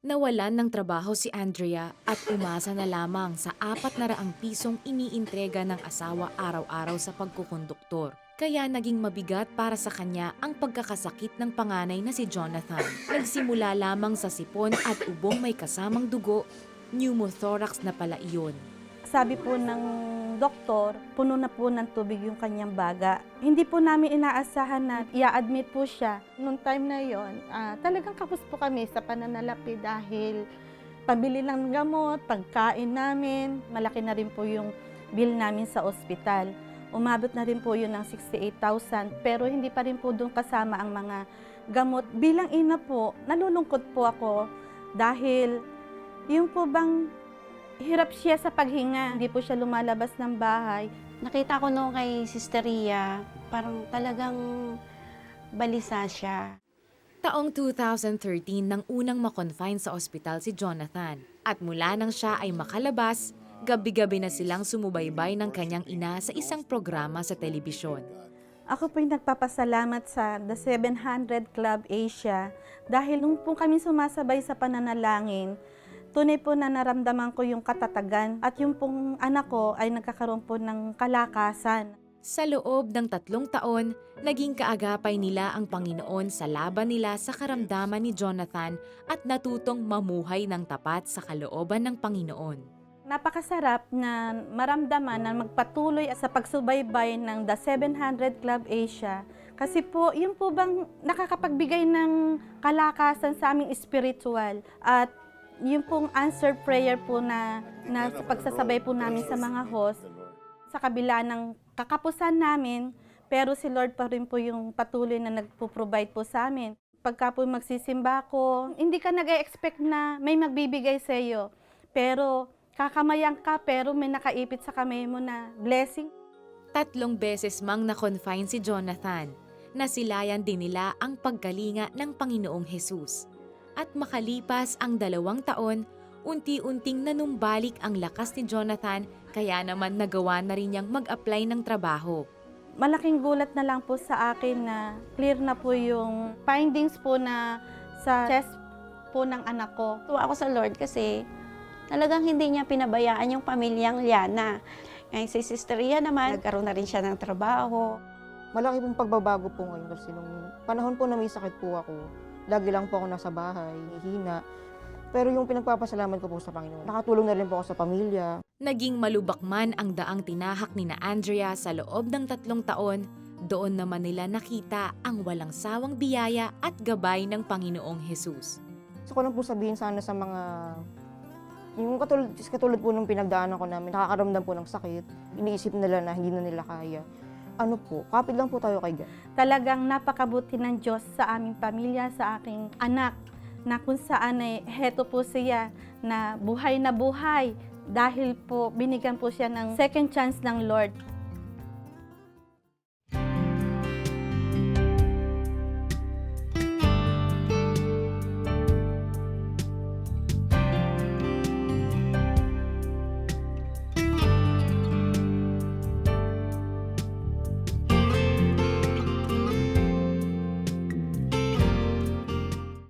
Nawalan ng trabaho si Andrea at umasa na lamang sa apat na raang pisong iniintrega ng asawa araw-araw sa pagkukonduktor. Kaya naging mabigat para sa kanya ang pagkakasakit ng panganay na si Jonathan. Nagsimula lamang sa sipon at ubong may kasamang dugo, pneumothorax na pala iyon. Sabi po ng doktor, puno na po ng tubig yung kanyang baga. Hindi po namin inaasahan na i-admit po siya. Noong time na yon, ah, talagang kapos po kami sa pananalapi dahil pabili ng gamot, pagkain namin, malaki na rin po yung bill namin sa ospital. Umabot na rin po yun ng 68,000 pero hindi pa rin po doon kasama ang mga gamot. Bilang ina po, nalulungkot po ako dahil yung po bang hirap siya sa paghinga. Hindi po siya lumalabas ng bahay. Nakita ko nung kay Sister Ria, parang talagang balisa siya. Taong 2013 nang unang makonfine sa ospital si Jonathan. At mula nang siya ay makalabas, gabi-gabi na silang sumubaybay ng kanyang ina sa isang programa sa telebisyon. Ako po yung nagpapasalamat sa The 700 Club Asia dahil nung po kami sumasabay sa pananalangin, tunay po na naramdaman ko yung katatagan at yung pong anak ko ay nagkakaroon po ng kalakasan. Sa loob ng tatlong taon, naging kaagapay nila ang Panginoon sa laban nila sa karamdaman ni Jonathan at natutong mamuhay ng tapat sa kalooban ng Panginoon. Napakasarap na maramdaman na magpatuloy sa pagsubaybay ng The 700 Club Asia kasi po, yun po bang nakakapagbigay ng kalakasan sa aming spiritual at yung pong answered prayer po na, na sa pagsasabay po namin sa mga host sa kabila ng kakapusan namin, pero si Lord pa rin po yung patuloy na nagpo-provide po sa amin. Pagka po magsisimba ko, hindi ka nag-expect na may magbibigay sa iyo. Pero kakamayan ka, pero may nakaipit sa kamay mo na blessing. Tatlong beses mang na-confine si Jonathan. Nasilayan din nila ang pagkalinga ng Panginoong Hesus. At makalipas ang dalawang taon, unti-unting nanumbalik ang lakas ni Jonathan kaya naman nagawa na rin niyang mag-apply ng trabaho. Malaking gulat na lang po sa akin na clear na po yung findings po na sa chest po ng anak ko. Tuwa ako sa Lord kasi talagang hindi niya pinabayaan yung pamilyang Liana. Ngayon si Sister Ria naman, nagkaroon na rin siya ng trabaho. Malaki pong pagbabago po ngayon kasi nung panahon po na may sakit po ako, lagi lang po ako nasa bahay, hihina. Pero yung pinagpapasalamat ko po sa Panginoon, nakatulong na rin po ako sa pamilya. Naging malubak man ang daang tinahak ni na Andrea sa loob ng tatlong taon, doon naman nila nakita ang walang sawang biyaya at gabay ng Panginoong Hesus. So ko lang po sabihin sana sa mga yung katulad, katulad po nung pinagdaanan ko namin, nakakaramdam po ng sakit, iniisip nila na hindi na nila kaya. Ano po, kapit lang po tayo kay God. Talagang napakabuti ng Diyos sa aming pamilya, sa aking anak, na kung saan ay heto po siya na buhay na buhay dahil po binigyan po siya ng second chance ng Lord.